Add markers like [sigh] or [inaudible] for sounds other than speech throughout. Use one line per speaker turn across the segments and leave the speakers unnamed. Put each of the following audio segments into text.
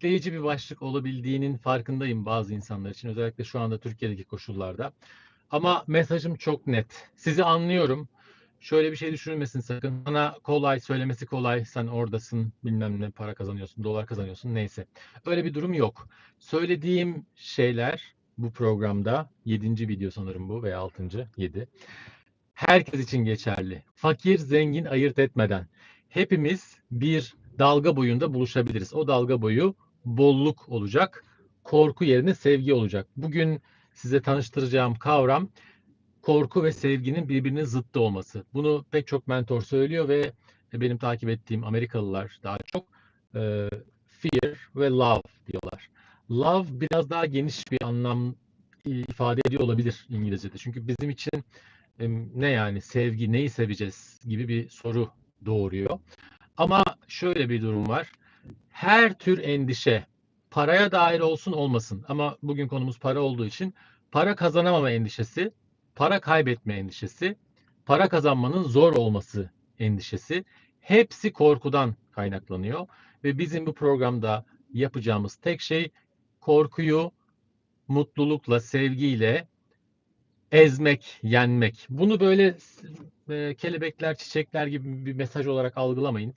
tetikleyici bir başlık olabildiğinin farkındayım bazı insanlar için. Özellikle şu anda Türkiye'deki koşullarda. Ama mesajım çok net. Sizi anlıyorum. Şöyle bir şey düşünülmesin sakın. Bana kolay, söylemesi kolay. Sen oradasın, bilmem ne para kazanıyorsun, dolar kazanıyorsun neyse. Öyle bir durum yok. Söylediğim şeyler bu programda 7. video sanırım bu veya 6. 7. Herkes için geçerli. Fakir, zengin ayırt etmeden. Hepimiz bir dalga boyunda buluşabiliriz. O dalga boyu bolluk olacak. Korku yerine sevgi olacak. Bugün size tanıştıracağım kavram korku ve sevginin birbirinin zıttı olması. Bunu pek çok mentor söylüyor ve benim takip ettiğim Amerikalılar daha çok e, fear ve love diyorlar. Love biraz daha geniş bir anlam ifade ediyor olabilir İngilizce'de. Çünkü bizim için e, ne yani sevgi, neyi seveceğiz gibi bir soru doğuruyor. Ama şöyle bir durum var. Her tür endişe paraya dair olsun olmasın ama bugün konumuz para olduğu için para kazanamama endişesi, para kaybetme endişesi, para kazanmanın zor olması endişesi hepsi korkudan kaynaklanıyor ve bizim bu programda yapacağımız tek şey korkuyu mutlulukla, sevgiyle ezmek, yenmek. Bunu böyle e, kelebekler, çiçekler gibi bir mesaj olarak algılamayın.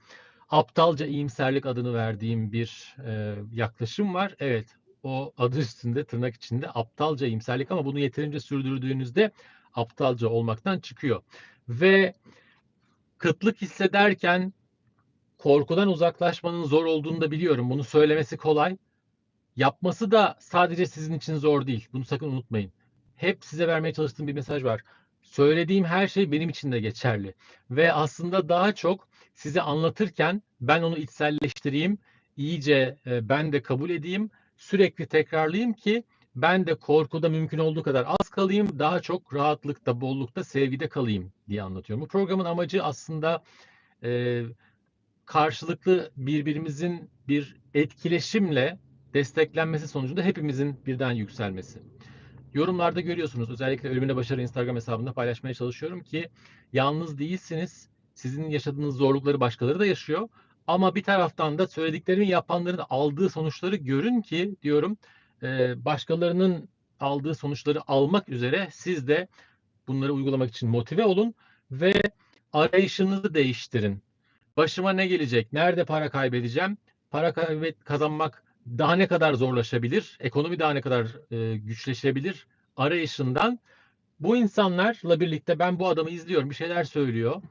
Aptalca iyimserlik adını verdiğim bir e, yaklaşım var. Evet, o adı üstünde tırnak içinde aptalca iyimserlik ama bunu yeterince sürdürdüğünüzde aptalca olmaktan çıkıyor. Ve kıtlık hissederken korkudan uzaklaşmanın zor olduğunu da biliyorum. Bunu söylemesi kolay. Yapması da sadece sizin için zor değil. Bunu sakın unutmayın. Hep size vermeye çalıştığım bir mesaj var. Söylediğim her şey benim için de geçerli. Ve aslında daha çok size anlatırken ben onu içselleştireyim, iyice e, ben de kabul edeyim, sürekli tekrarlayayım ki ben de korkuda mümkün olduğu kadar az kalayım, daha çok rahatlıkta, bollukta, sevgide kalayım diye anlatıyorum. Bu programın amacı aslında e, karşılıklı birbirimizin bir etkileşimle desteklenmesi sonucunda hepimizin birden yükselmesi. Yorumlarda görüyorsunuz özellikle Ölümüne Başarı Instagram hesabında paylaşmaya çalışıyorum ki yalnız değilsiniz. Sizin yaşadığınız zorlukları başkaları da yaşıyor. Ama bir taraftan da söylediklerimi yapanların aldığı sonuçları görün ki diyorum başkalarının aldığı sonuçları almak üzere siz de bunları uygulamak için motive olun ve arayışınızı değiştirin. Başıma ne gelecek? Nerede para kaybedeceğim? Para kaybet kazanmak daha ne kadar zorlaşabilir? Ekonomi daha ne kadar e, güçleşebilir? Arayışından bu insanlarla birlikte ben bu adamı izliyorum. Bir şeyler söylüyor.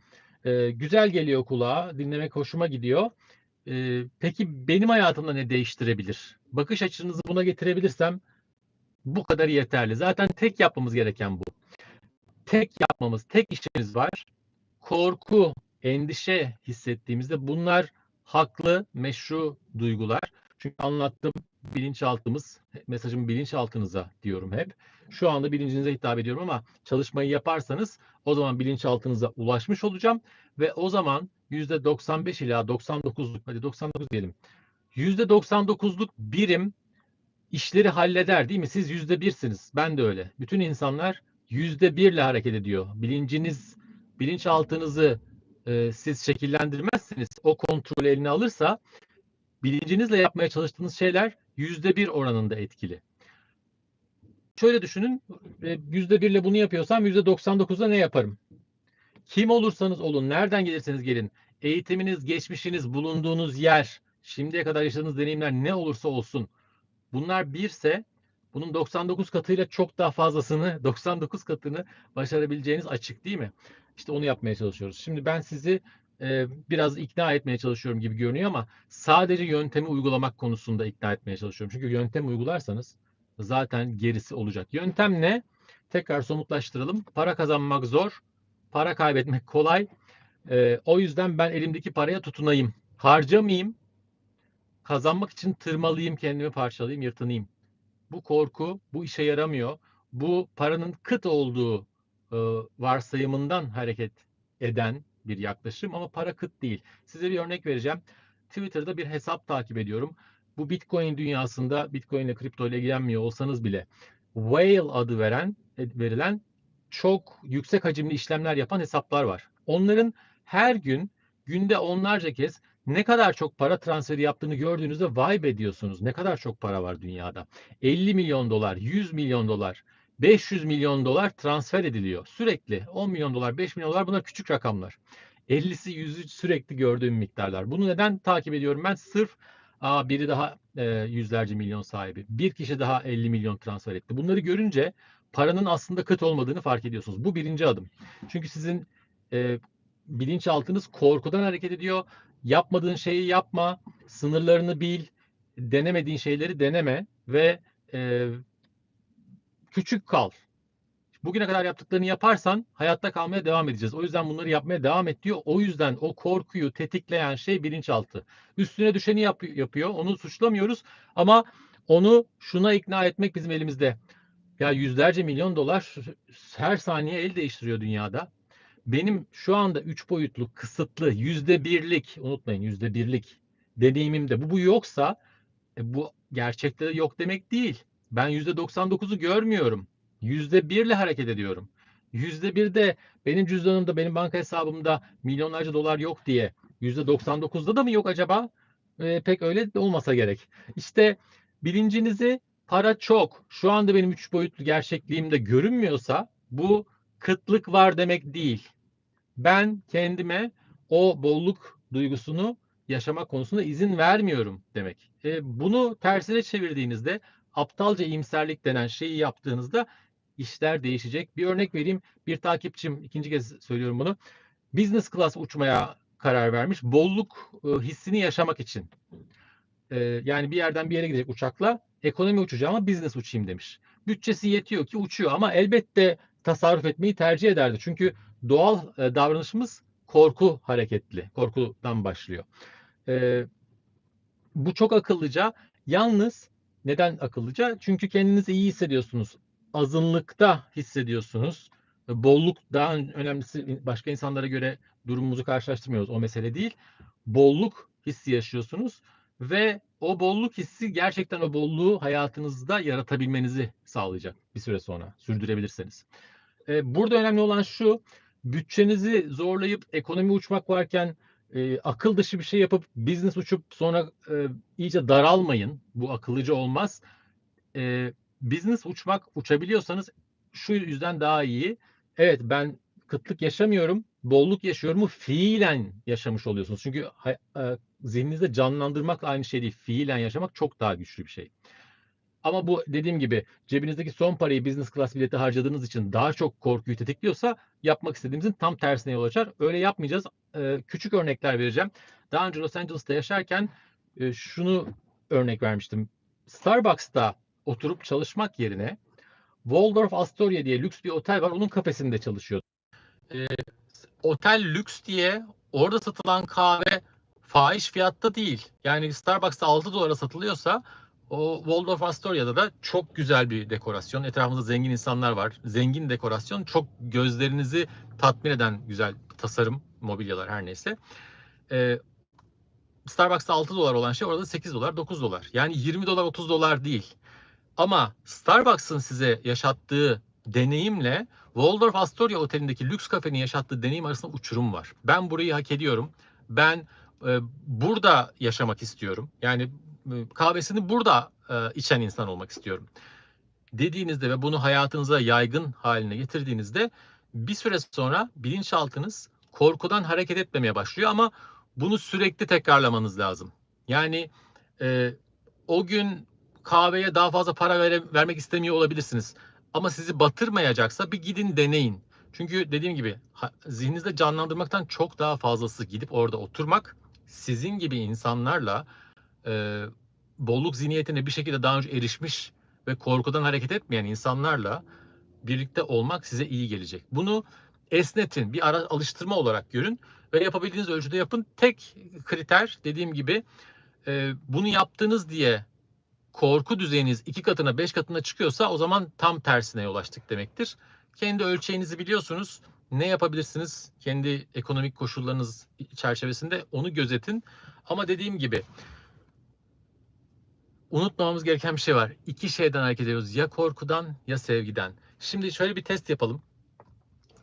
E, güzel geliyor kulağa. Dinlemek hoşuma gidiyor. E, peki benim hayatımda ne değiştirebilir? Bakış açınızı buna getirebilirsem bu kadar yeterli. Zaten tek yapmamız gereken bu. Tek yapmamız, tek işimiz var. Korku, endişe hissettiğimizde bunlar haklı, meşru duygular. Çünkü anlattım bilinçaltımız, mesajımı bilinçaltınıza diyorum hep. Şu anda bilincinize hitap ediyorum ama çalışmayı yaparsanız o zaman bilinçaltınıza ulaşmış olacağım ve o zaman %95 ila 99'luk, hadi 99 diyelim. %99'luk birim işleri halleder değil mi? Siz %1'siniz. Ben de öyle. Bütün insanlar %1 ile hareket ediyor. Bilinciniz, bilinçaltınızı e, siz şekillendirmezsiniz. O kontrolü eline alırsa bilincinizle yapmaya çalıştığınız şeyler yüzde bir oranında etkili. Şöyle düşünün, yüzde birle bunu yapıyorsam yüzde 99'da ne yaparım? Kim olursanız olun, nereden gelirseniz gelin, eğitiminiz, geçmişiniz, bulunduğunuz yer, şimdiye kadar yaşadığınız deneyimler ne olursa olsun, bunlar birse bunun 99 katıyla çok daha fazlasını, [laughs] 99 katını başarabileceğiniz açık değil mi? İşte onu yapmaya çalışıyoruz. Şimdi ben sizi biraz ikna etmeye çalışıyorum gibi görünüyor ama sadece yöntemi uygulamak konusunda ikna etmeye çalışıyorum. Çünkü yöntem uygularsanız zaten gerisi olacak. Yöntem ne? Tekrar somutlaştıralım. Para kazanmak zor, para kaybetmek kolay. O yüzden ben elimdeki paraya tutunayım. Harcamayayım. Kazanmak için tırmalayayım, kendimi parçalayayım, yırtınayım. Bu korku, bu işe yaramıyor. Bu paranın kıt olduğu varsayımından hareket eden bir yaklaşım ama para kıt değil. Size bir örnek vereceğim. Twitter'da bir hesap takip ediyorum. Bu Bitcoin dünyasında Bitcoin ile kripto ile ilgilenmiyor olsanız bile whale adı veren verilen çok yüksek hacimli işlemler yapan hesaplar var. Onların her gün günde onlarca kez ne kadar çok para transferi yaptığını gördüğünüzde vay be diyorsunuz. Ne kadar çok para var dünyada. 50 milyon dolar, 100 milyon dolar, 500 milyon dolar transfer ediliyor. Sürekli 10 milyon dolar, 5 milyon dolar bunlar küçük rakamlar. 50'si 100'ü sürekli gördüğüm miktarlar. Bunu neden takip ediyorum ben? Sırf aa, biri daha e, yüzlerce milyon sahibi. Bir kişi daha 50 milyon transfer etti. Bunları görünce paranın aslında kıt olmadığını fark ediyorsunuz. Bu birinci adım. Çünkü sizin e, bilinçaltınız korkudan hareket ediyor. Yapmadığın şeyi yapma, sınırlarını bil, denemediğin şeyleri deneme ve e, küçük kal. Bugüne kadar yaptıklarını yaparsan hayatta kalmaya devam edeceğiz. O yüzden bunları yapmaya devam et diyor. O yüzden o korkuyu tetikleyen şey bilinçaltı. Üstüne düşeni yap yapıyor. Onu suçlamıyoruz ama onu şuna ikna etmek bizim elimizde. Ya yüzlerce milyon dolar her saniye el değiştiriyor dünyada. Benim şu anda üç boyutlu, kısıtlı, yüzde birlik, unutmayın yüzde birlik deneyimimde bu, bu yoksa e, bu gerçekte de yok demek değil. Ben yüzde 99'u görmüyorum. Yüzde birle hareket ediyorum. Yüzde birde benim cüzdanımda, benim banka hesabımda milyonlarca dolar yok diye yüzde 99'da da mı yok acaba? E, pek öyle olmasa gerek. İşte bilincinizi para çok. Şu anda benim üç boyutlu gerçekliğimde görünmüyorsa bu kıtlık var demek değil. Ben kendime o bolluk duygusunu yaşama konusunda izin vermiyorum demek. E, bunu tersine çevirdiğinizde aptalca iyimserlik denen şeyi yaptığınızda işler değişecek. Bir örnek vereyim. Bir takipçim ikinci kez söylüyorum bunu. Business class uçmaya karar vermiş. Bolluk e, hissini yaşamak için. E, yani bir yerden bir yere gidecek uçakla ekonomi uçacağım ama business uçayım demiş. Bütçesi yetiyor ki uçuyor ama elbette tasarruf etmeyi tercih ederdi. Çünkü doğal e, davranışımız korku hareketli. Korkudan başlıyor. Bu çok akıllıca. Yalnız neden akıllıca? Çünkü kendinizi iyi hissediyorsunuz. Azınlıkta hissediyorsunuz. Bolluk daha önemlisi başka insanlara göre durumumuzu karşılaştırmıyoruz. O mesele değil. Bolluk hissi yaşıyorsunuz ve o bolluk hissi gerçekten o bolluğu hayatınızda yaratabilmenizi sağlayacak bir süre sonra sürdürebilirseniz. Burada önemli olan şu, bütçenizi zorlayıp ekonomi uçmak varken e, akıl dışı bir şey yapıp business uçup sonra e, iyice daralmayın. Bu akıllıca olmaz. E, business uçmak uçabiliyorsanız şu yüzden daha iyi. Evet ben kıtlık yaşamıyorum, bolluk yaşıyorum fiilen yaşamış oluyorsunuz. Çünkü e, zihninizde canlandırmak aynı şey değil. Fiilen yaşamak çok daha güçlü bir şey. Ama bu dediğim gibi cebinizdeki son parayı business class bileti harcadığınız için daha çok korkuyu tetikliyorsa yapmak istediğimizin tam tersine yol açar. Öyle yapmayacağız. Ee, küçük örnekler vereceğim. Daha önce Los Angeles'ta yaşarken e, şunu örnek vermiştim. Starbucks'ta oturup çalışmak yerine Waldorf Astoria diye lüks bir otel var. Onun kafesinde çalışıyordum. E, otel lüks diye orada satılan kahve fahiş fiyatta değil. Yani Starbucks'ta 6 dolara satılıyorsa o Waldorf Astoria'da da çok güzel bir dekorasyon. Etrafımızda zengin insanlar var. Zengin dekorasyon. Çok gözlerinizi tatmin eden güzel tasarım, mobilyalar her neyse. Ee, Starbucks'ta 6 dolar olan şey orada 8 dolar, 9 dolar. Yani 20 dolar, 30 dolar değil. Ama Starbucks'ın size yaşattığı deneyimle Waldorf Astoria Oteli'ndeki lüks kafenin yaşattığı deneyim arasında uçurum var. Ben burayı hak ediyorum. Ben e, burada yaşamak istiyorum. Yani kahvesini burada e, içen insan olmak istiyorum. Dediğinizde ve bunu hayatınıza yaygın haline getirdiğinizde bir süre sonra bilinçaltınız korkudan hareket etmemeye başlıyor ama bunu sürekli tekrarlamanız lazım. Yani e, o gün kahveye daha fazla para vere, vermek istemiyor olabilirsiniz. Ama sizi batırmayacaksa bir gidin deneyin. Çünkü dediğim gibi zihninizde canlandırmaktan çok daha fazlası gidip orada oturmak sizin gibi insanlarla e, bolluk zihniyetine bir şekilde daha önce erişmiş ve korkudan hareket etmeyen insanlarla birlikte olmak size iyi gelecek. Bunu esnetin, bir ara alıştırma olarak görün ve yapabildiğiniz ölçüde yapın. Tek kriter dediğim gibi e, bunu yaptığınız diye korku düzeyiniz iki katına beş katına çıkıyorsa o zaman tam tersine yol açtık demektir. Kendi ölçeğinizi biliyorsunuz. Ne yapabilirsiniz kendi ekonomik koşullarınız çerçevesinde onu gözetin. Ama dediğim gibi unutmamamız gereken bir şey var. İki şeyden hareket ediyoruz. Ya korkudan ya sevgiden. Şimdi şöyle bir test yapalım.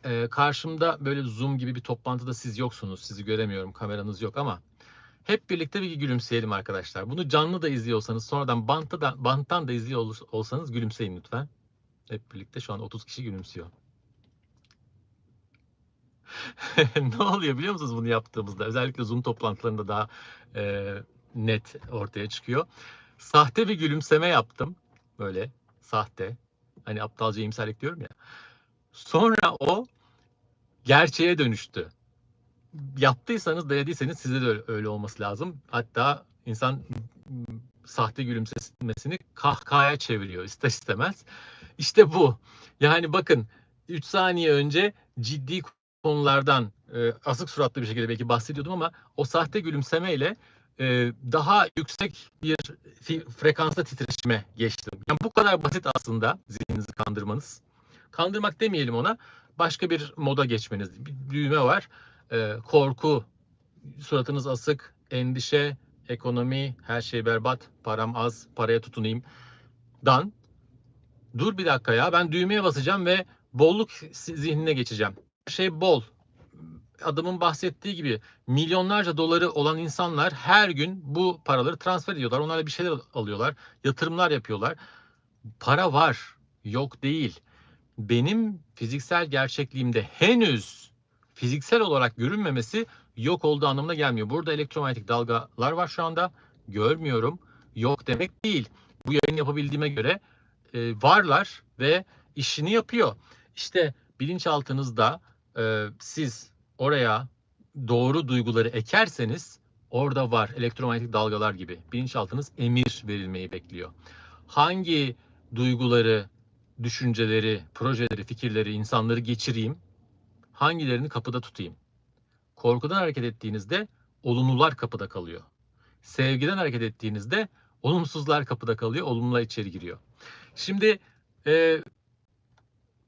Ee, karşımda böyle Zoom gibi bir toplantıda siz yoksunuz. Sizi göremiyorum. Kameranız yok ama Hep birlikte bir gülümseyelim arkadaşlar. Bunu canlı da izliyorsanız, sonradan bantta da, banttan da izliyor olsanız gülümseyin lütfen. Hep birlikte şu an 30 kişi gülümsüyor. [laughs] ne oluyor biliyor musunuz bunu yaptığımızda? Özellikle Zoom toplantılarında daha e, net ortaya çıkıyor. Sahte bir gülümseme yaptım. Böyle sahte. Hani aptalca iyimserlik diyorum ya. Sonra o gerçeğe dönüştü. Yaptıysanız, denediyseniz size de öyle, olması lazım. Hatta insan sahte gülümsemesini kahkahaya çeviriyor ister istemez. İşte bu. Yani bakın 3 saniye önce ciddi konulardan e, asık suratlı bir şekilde belki bahsediyordum ama o sahte gülümsemeyle daha yüksek bir frekansta titreşime geçtim. Yani bu kadar basit aslında zihninizi kandırmanız. Kandırmak demeyelim ona. Başka bir moda geçmeniz. Bir düğme var. E, korku, suratınız asık, endişe, ekonomi, her şey berbat, param az, paraya tutunayım. Dan. Dur bir dakika ya ben düğmeye basacağım ve bolluk zihnine geçeceğim. Her şey bol. Adamın bahsettiği gibi milyonlarca doları olan insanlar her gün bu paraları transfer ediyorlar. Onlarla bir şeyler alıyorlar. Yatırımlar yapıyorlar. Para var. Yok değil. Benim fiziksel gerçekliğimde henüz fiziksel olarak görünmemesi yok olduğu anlamına gelmiyor. Burada elektromanyetik dalgalar var şu anda. Görmüyorum. Yok demek değil. Bu yayın yapabildiğime göre e, varlar ve işini yapıyor. İşte bilinçaltınızda e, siz oraya doğru duyguları ekerseniz orada var elektromanyetik dalgalar gibi. Bilinçaltınız emir verilmeyi bekliyor. Hangi duyguları, düşünceleri, projeleri, fikirleri, insanları geçireyim? Hangilerini kapıda tutayım? Korkudan hareket ettiğinizde olumlular kapıda kalıyor. Sevgiden hareket ettiğinizde olumsuzlar kapıda kalıyor, olumlular içeri giriyor. Şimdi e,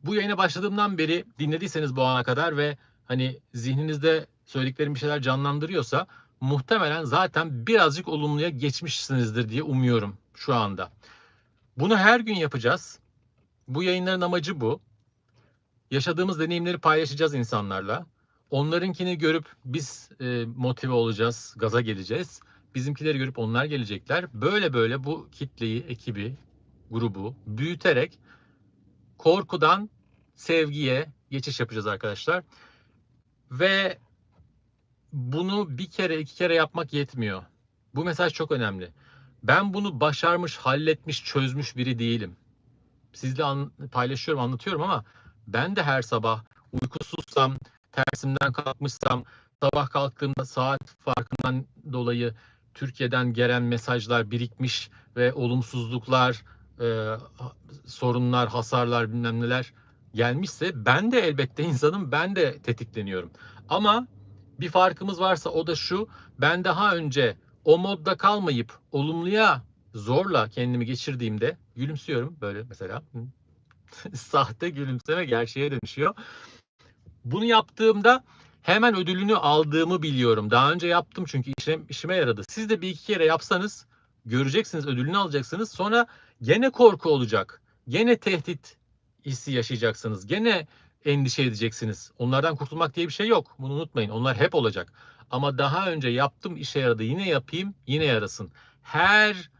bu yayına başladığımdan beri dinlediyseniz bu ana kadar ve hani zihninizde söylediklerim bir şeyler canlandırıyorsa muhtemelen zaten birazcık olumluya geçmişsinizdir diye umuyorum şu anda. Bunu her gün yapacağız. Bu yayınların amacı bu. Yaşadığımız deneyimleri paylaşacağız insanlarla. Onlarınkini görüp biz e, motive olacağız, gaza geleceğiz. Bizimkileri görüp onlar gelecekler. Böyle böyle bu kitleyi, ekibi, grubu büyüterek korkudan sevgiye geçiş yapacağız arkadaşlar. Ve bunu bir kere iki kere yapmak yetmiyor. Bu mesaj çok önemli. Ben bunu başarmış, halletmiş, çözmüş biri değilim. Sizle an, paylaşıyorum, anlatıyorum ama ben de her sabah uykusuzsam, tersimden kalkmışsam, sabah kalktığımda saat farkından dolayı Türkiye'den gelen mesajlar birikmiş ve olumsuzluklar, e, sorunlar, hasarlar bilmem neler gelmişse ben de elbette insanım, ben de tetikleniyorum. Ama bir farkımız varsa o da şu, ben daha önce o modda kalmayıp olumluya zorla kendimi geçirdiğimde gülümsüyorum böyle mesela. [laughs] Sahte gülümseme gerçeğe dönüşüyor. Bunu yaptığımda hemen ödülünü aldığımı biliyorum. Daha önce yaptım çünkü işim, işime yaradı. Siz de bir iki kere yapsanız göreceksiniz, ödülünü alacaksınız. Sonra gene korku olacak. Gene tehdit hissi yaşayacaksınız. Gene endişe edeceksiniz. Onlardan kurtulmak diye bir şey yok. Bunu unutmayın. Onlar hep olacak. Ama daha önce yaptım işe yaradı. Yine yapayım, yine yarasın. Her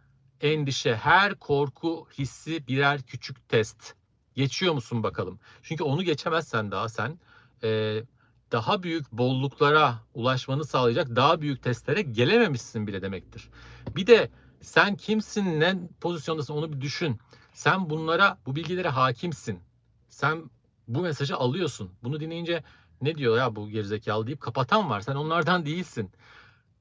endişe, her korku hissi birer küçük test. Geçiyor musun bakalım? Çünkü onu geçemezsen daha sen e, daha büyük bolluklara ulaşmanı sağlayacak daha büyük testlere gelememişsin bile demektir. Bir de sen kimsin, ne pozisyondasın onu bir düşün. Sen bunlara, bu bilgilere hakimsin. Sen bu mesajı alıyorsun. Bunu dinleyince ne diyor ya bu gerizekalı deyip kapatan var. Sen onlardan değilsin.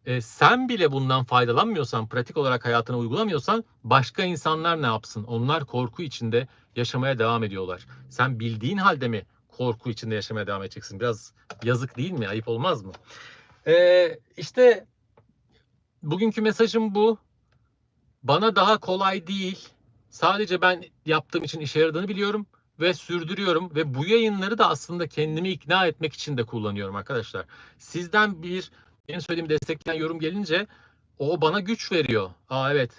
E, sen bile bundan faydalanmıyorsan, pratik olarak hayatına uygulamıyorsan başka insanlar ne yapsın? Onlar korku içinde yaşamaya devam ediyorlar. Sen bildiğin halde mi korku içinde yaşamaya devam edeceksin? Biraz yazık değil mi? Ayıp olmaz mı? E, işte bugünkü mesajım bu. Bana daha kolay değil. Sadece ben yaptığım için işe yaradığını biliyorum ve sürdürüyorum ve bu yayınları da aslında kendimi ikna etmek için de kullanıyorum arkadaşlar. Sizden bir benim söylediğim destekleyen yorum gelince o bana güç veriyor. Aa evet.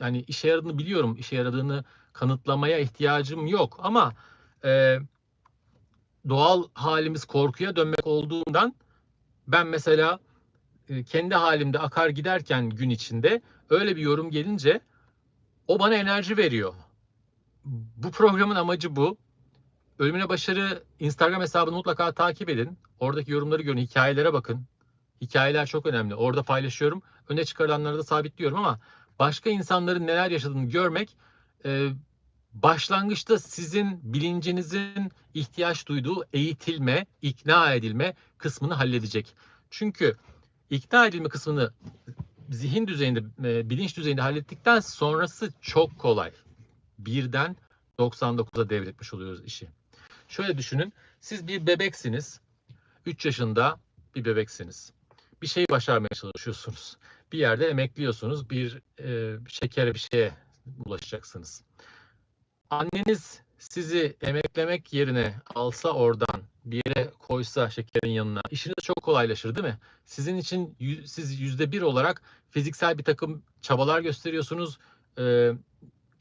Yani işe yaradığını biliyorum. İşe yaradığını kanıtlamaya ihtiyacım yok ama e, doğal halimiz korkuya dönmek olduğundan ben mesela e, kendi halimde akar giderken gün içinde öyle bir yorum gelince o bana enerji veriyor. Bu programın amacı bu. Ölümüne Başarı Instagram hesabını mutlaka takip edin. Oradaki yorumları görün, hikayelere bakın. Hikayeler çok önemli. Orada paylaşıyorum. Öne çıkarılanları da sabitliyorum ama başka insanların neler yaşadığını görmek e, başlangıçta sizin bilincinizin ihtiyaç duyduğu eğitilme, ikna edilme kısmını halledecek. Çünkü ikna edilme kısmını zihin düzeyinde, e, bilinç düzeyinde hallettikten sonrası çok kolay. Birden 99'a devretmiş oluyoruz işi. Şöyle düşünün, siz bir bebeksiniz, 3 yaşında bir bebeksiniz. Bir şeyi başarmaya çalışıyorsunuz. Bir yerde emekliyorsunuz, bir e, şekere bir şeye ulaşacaksınız. Anneniz sizi emeklemek yerine alsa oradan bir yere koysa şekerin yanına işiniz çok kolaylaşır değil mi? Sizin için siz yüzde bir olarak fiziksel bir takım çabalar gösteriyorsunuz. E,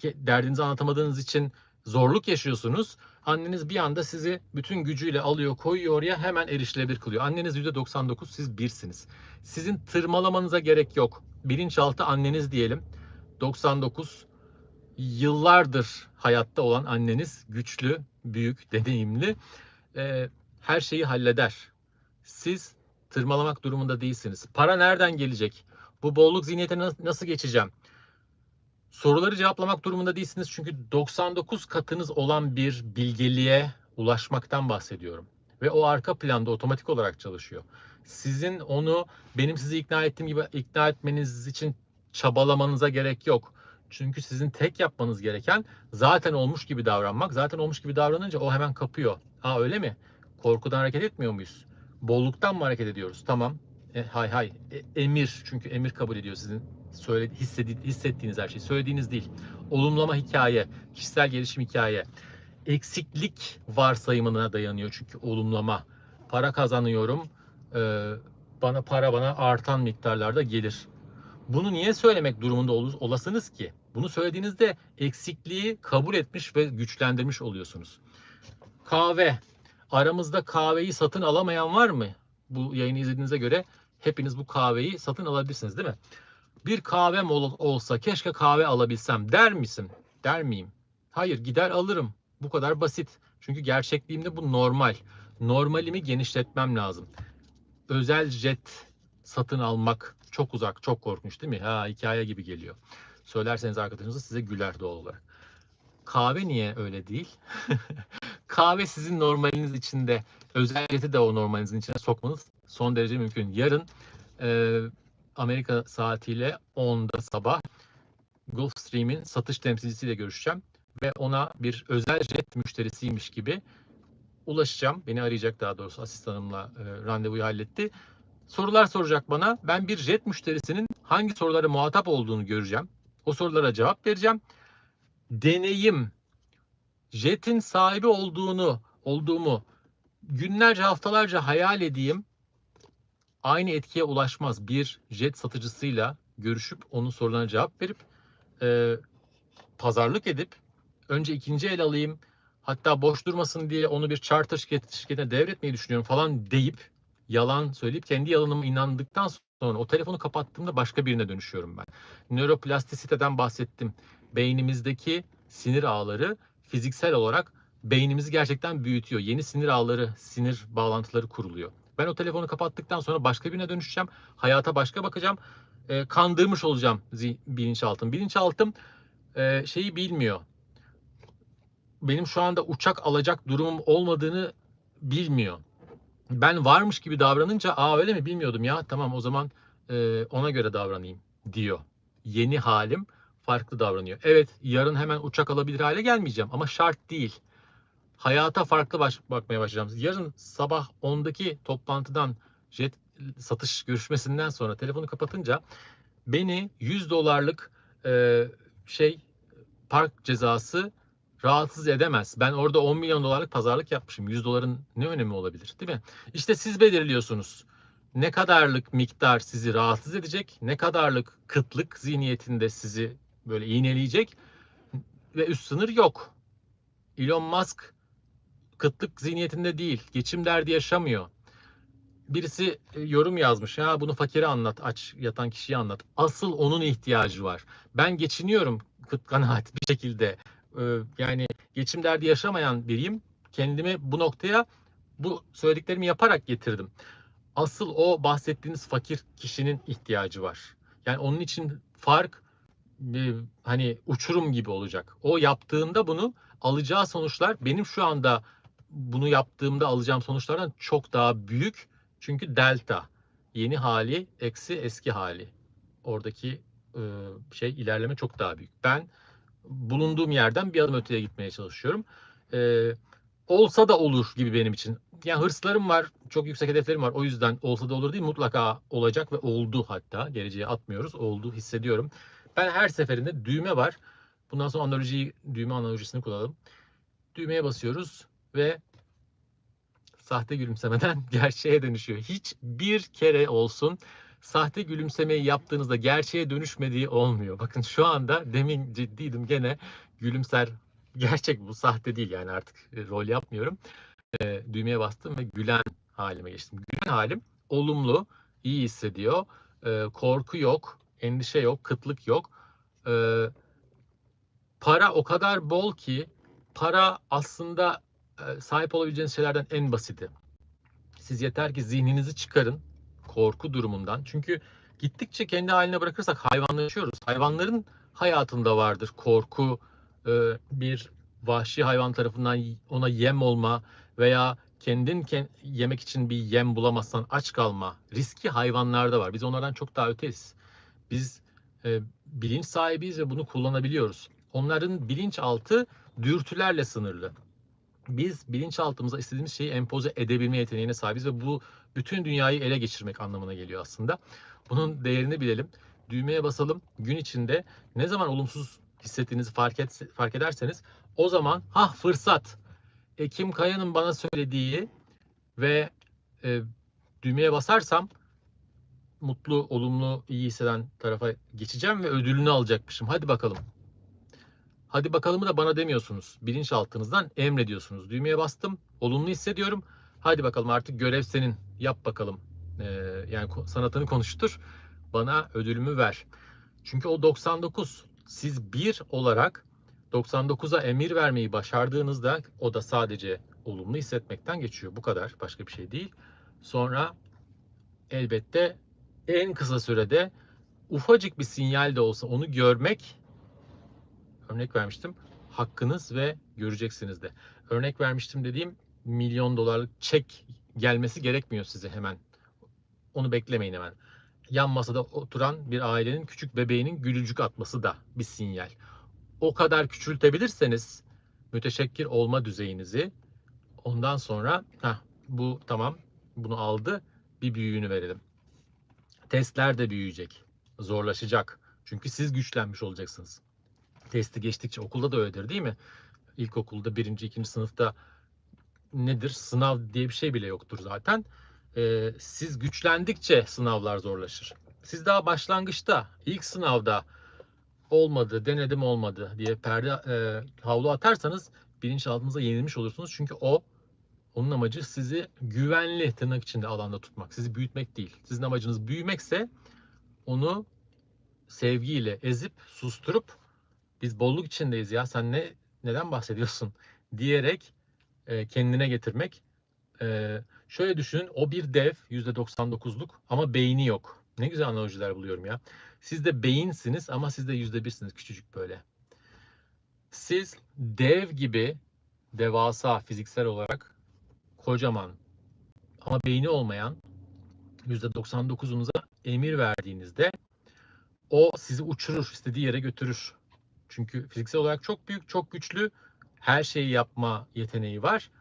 derdinizi anlatamadığınız için zorluk yaşıyorsunuz. Anneniz bir anda sizi bütün gücüyle alıyor, koyuyor oraya hemen erişilebilir kılıyor. Anneniz %99, siz birsiniz. Sizin tırmalamanıza gerek yok. Bilinçaltı anneniz diyelim. 99 yıllardır hayatta olan anneniz güçlü, büyük, deneyimli. E, her şeyi halleder. Siz tırmalamak durumunda değilsiniz. Para nereden gelecek? Bu bolluk zihniyetine nasıl geçeceğim? Soruları cevaplamak durumunda değilsiniz çünkü 99 katınız olan bir bilgeliğe ulaşmaktan bahsediyorum. Ve o arka planda otomatik olarak çalışıyor. Sizin onu benim sizi ikna ettiğim gibi ikna etmeniz için çabalamanıza gerek yok. Çünkü sizin tek yapmanız gereken zaten olmuş gibi davranmak. Zaten olmuş gibi davranınca o hemen kapıyor. Ha öyle mi? Korkudan hareket etmiyor muyuz? Bolluktan mı hareket ediyoruz? Tamam. E, hay hay. E, emir. Çünkü emir kabul ediyor sizin söyle, hissedi, hissettiğiniz her şey. Söylediğiniz değil. Olumlama hikaye, kişisel gelişim hikaye. Eksiklik varsayımına dayanıyor çünkü olumlama. Para kazanıyorum. E, bana para bana artan miktarlarda gelir. Bunu niye söylemek durumunda olasınız ki? Bunu söylediğinizde eksikliği kabul etmiş ve güçlendirmiş oluyorsunuz. Kahve. Aramızda kahveyi satın alamayan var mı? Bu yayını izlediğinize göre hepiniz bu kahveyi satın alabilirsiniz değil mi? Bir kahvem ol, olsa keşke kahve alabilsem der misin? Der miyim? Hayır gider alırım. Bu kadar basit. Çünkü gerçekliğimde bu normal. Normalimi genişletmem lazım. Özel jet satın almak çok uzak, çok korkunç değil mi? Ha hikaye gibi geliyor. Söylerseniz arkadaşınıza size güler doğal olarak. Kahve niye öyle değil? [laughs] Kahve sizin normaliniz içinde, özellikle de o normalinizin içine sokmanız son derece mümkün. Yarın e, Amerika saatiyle 10'da sabah Gulfstream'in satış temsilcisiyle görüşeceğim ve ona bir özel jet müşterisiymiş gibi ulaşacağım. Beni arayacak daha doğrusu asistanımla e, randevuyu halletti. Sorular soracak bana. Ben bir jet müşterisinin hangi sorulara muhatap olduğunu göreceğim. O sorulara cevap vereceğim. Deneyim, jetin sahibi olduğunu, olduğumu günlerce, haftalarca hayal edeyim. Aynı etkiye ulaşmaz. Bir jet satıcısıyla görüşüp onun sorularına cevap verip e, pazarlık edip önce ikinci el alayım hatta boş durmasın diye onu bir charter şirket, şirketine devretmeyi düşünüyorum falan deyip yalan söyleyip kendi yalanıma inandıktan sonra o telefonu kapattığımda başka birine dönüşüyorum ben. Nöroplastisiteden bahsettim. Beynimizdeki sinir ağları fiziksel olarak beynimizi gerçekten büyütüyor. Yeni sinir ağları, sinir bağlantıları kuruluyor. Ben o telefonu kapattıktan sonra başka birine dönüşeceğim. Hayata başka bakacağım. E, kandırmış olacağım bilinçaltım. Bilinçaltım e, şeyi bilmiyor. Benim şu anda uçak alacak durumum olmadığını bilmiyor ben varmış gibi davranınca aa öyle mi bilmiyordum ya tamam o zaman e, ona göre davranayım diyor. Yeni halim farklı davranıyor. Evet yarın hemen uçak alabilir hale gelmeyeceğim ama şart değil. Hayata farklı baş, bakmaya başlayacağım. Yarın sabah 10'daki toplantıdan jet satış görüşmesinden sonra telefonu kapatınca beni 100 dolarlık e, şey park cezası rahatsız edemez. Ben orada 10 milyon dolarlık pazarlık yapmışım. 100 doların ne önemi olabilir değil mi? İşte siz belirliyorsunuz. Ne kadarlık miktar sizi rahatsız edecek, ne kadarlık kıtlık zihniyetinde sizi böyle iğneleyecek ve üst sınır yok. Elon Musk kıtlık zihniyetinde değil, geçim derdi yaşamıyor. birisi e, yorum yazmış. Ya bunu fakire anlat, aç yatan kişiye anlat. Asıl onun ihtiyacı var. Ben geçiniyorum kıt kanaat bir şekilde. Ee, yani geçim derdi yaşamayan biriyim. Kendimi bu noktaya bu söylediklerimi yaparak getirdim. Asıl o bahsettiğiniz fakir kişinin ihtiyacı var. Yani onun için fark e, hani uçurum gibi olacak. O yaptığında bunu alacağı sonuçlar benim şu anda bunu yaptığımda alacağım sonuçlardan çok daha büyük. Çünkü delta yeni hali eksi eski hali. Oradaki e, şey ilerleme çok daha büyük. Ben bulunduğum yerden bir adım öteye gitmeye çalışıyorum. E, olsa da olur gibi benim için. Yani hırslarım var, çok yüksek hedeflerim var. O yüzden olsa da olur değil, mutlaka olacak ve oldu hatta. Geleceğe atmıyoruz, oldu hissediyorum. Ben her seferinde düğme var. Bundan sonra analojiyi, düğme analojisini kullanalım. Düğmeye basıyoruz ve sahte gülümsemeden [laughs] gerçeğe dönüşüyor. Hiç bir kere olsun sahte gülümsemeyi yaptığınızda gerçeğe dönüşmediği olmuyor. Bakın şu anda demin ciddiydim gene gülümser gerçek bu sahte değil yani artık e, rol yapmıyorum. E, düğmeye bastım ve gülen halime geçtim. Gülen halim olumlu, iyi hissediyor. E, korku yok, endişe yok, kıtlık yok. E, para o kadar bol ki para aslında e, sahip olabileceğiniz şeylerden en basiti. Siz yeter ki zihninizi çıkarın korku durumundan. Çünkü gittikçe kendi haline bırakırsak hayvanlaşıyoruz. Hayvanların hayatında vardır korku, e, bir vahşi hayvan tarafından ona yem olma veya kendin yemek için bir yem bulamazsan aç kalma riski hayvanlarda var. Biz onlardan çok daha öteyiz. Biz e, bilinç sahibiyiz ve bunu kullanabiliyoruz. Onların bilinçaltı dürtülerle sınırlı. Biz bilinçaltımıza istediğimiz şeyi empoze edebilme yeteneğine sahibiz ve bu bütün dünyayı ele geçirmek anlamına geliyor aslında. Bunun değerini bilelim. Düğmeye basalım. Gün içinde ne zaman olumsuz hissettiğinizi fark, et, fark ederseniz o zaman ha fırsat. Ekim Kaya'nın bana söylediği ve e, düğmeye basarsam mutlu, olumlu, iyi hisseden tarafa geçeceğim ve ödülünü alacakmışım. Hadi bakalım. Hadi bakalımı da bana demiyorsunuz. Bilinçaltınızdan emrediyorsunuz. Düğmeye bastım. Olumlu hissediyorum. Hadi bakalım artık görev senin. Yap bakalım. Ee, yani sanatını konuştur. Bana ödülümü ver. Çünkü o 99 siz bir olarak 99'a emir vermeyi başardığınızda o da sadece olumlu hissetmekten geçiyor. Bu kadar. Başka bir şey değil. Sonra elbette en kısa sürede ufacık bir sinyal de olsa onu görmek örnek vermiştim. Hakkınız ve göreceksiniz de. Örnek vermiştim dediğim milyon dolarlık çek gelmesi gerekmiyor size hemen. Onu beklemeyin hemen. Yan masada oturan bir ailenin küçük bebeğinin gülücük atması da bir sinyal. O kadar küçültebilirseniz müteşekkir olma düzeyinizi ondan sonra heh, bu tamam bunu aldı bir büyüğünü verelim. Testler de büyüyecek. Zorlaşacak. Çünkü siz güçlenmiş olacaksınız testi geçtikçe okulda da öyledir değil mi? İlkokulda birinci, ikinci sınıfta nedir? Sınav diye bir şey bile yoktur zaten. Ee, siz güçlendikçe sınavlar zorlaşır. Siz daha başlangıçta, ilk sınavda olmadı, denedim olmadı diye perde e, havlu atarsanız bilinçaltınıza yenilmiş olursunuz. Çünkü o onun amacı sizi güvenli tırnak içinde alanda tutmak. Sizi büyütmek değil. Sizin amacınız büyümekse onu sevgiyle ezip susturup biz bolluk içindeyiz ya sen ne neden bahsediyorsun [laughs] diyerek e, kendine getirmek. E, şöyle düşünün o bir dev %99'luk ama beyni yok. Ne güzel analojiler buluyorum ya. Siz de beyinsiniz ama siz de %1'siniz küçücük böyle. Siz dev gibi devasa fiziksel olarak kocaman ama beyni olmayan %99'unuza emir verdiğinizde o sizi uçurur, istediği yere götürür. Çünkü fiziksel olarak çok büyük, çok güçlü. Her şeyi yapma yeteneği var.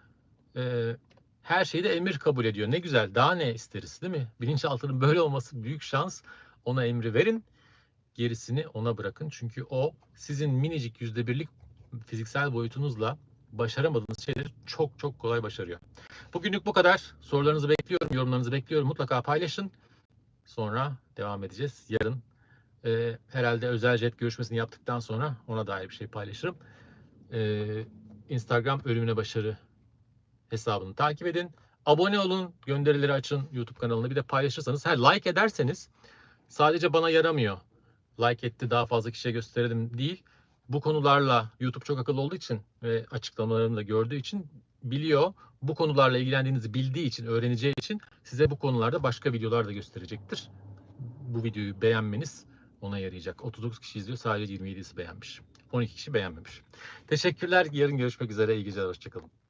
Ee, her şeyi de emir kabul ediyor. Ne güzel. Daha ne isteriz değil mi? Bilinçaltının böyle olması büyük şans. Ona emri verin. Gerisini ona bırakın. Çünkü o sizin minicik yüzde birlik fiziksel boyutunuzla başaramadığınız şeyleri çok çok kolay başarıyor. Bugünlük bu kadar. Sorularınızı bekliyorum, yorumlarınızı bekliyorum. Mutlaka paylaşın. Sonra devam edeceğiz. Yarın e, herhalde özel jet görüşmesini yaptıktan sonra ona dair bir şey paylaşırım. E, Instagram Ölümüne Başarı hesabını takip edin. Abone olun, gönderileri açın YouTube kanalına. Bir de paylaşırsanız, ha, like ederseniz sadece bana yaramıyor. Like etti daha fazla kişiye gösterelim değil. Bu konularla YouTube çok akıllı olduğu için ve açıklamalarını da gördüğü için biliyor. Bu konularla ilgilendiğinizi bildiği için, öğreneceği için size bu konularda başka videolar da gösterecektir. Bu videoyu beğenmeniz ona yarayacak. 39 kişi izliyor, sadece 27'si beğenmiş. 12 kişi beğenmemiş. Teşekkürler. Yarın görüşmek üzere. İyi geceler. Hoşçakalın.